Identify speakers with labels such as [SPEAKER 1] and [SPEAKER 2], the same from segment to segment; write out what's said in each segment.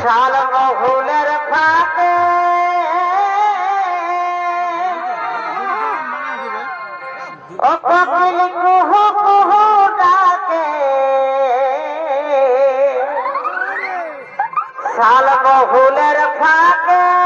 [SPEAKER 1] শালমহুলের ফাঁকে। ও পাখিল কুহু কুহু ডাকে। শালমহুলের ফাঁকে।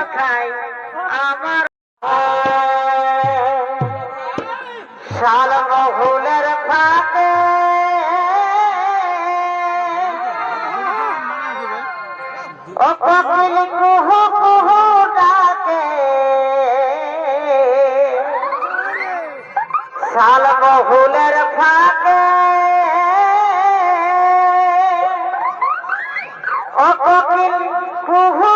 [SPEAKER 1] কথায় আমার শালমহুলের ফাঁকে। ও কপিল কুহু কুহু ডাকে। শালমহুলের ফাঁকে। ও কপিল কুহু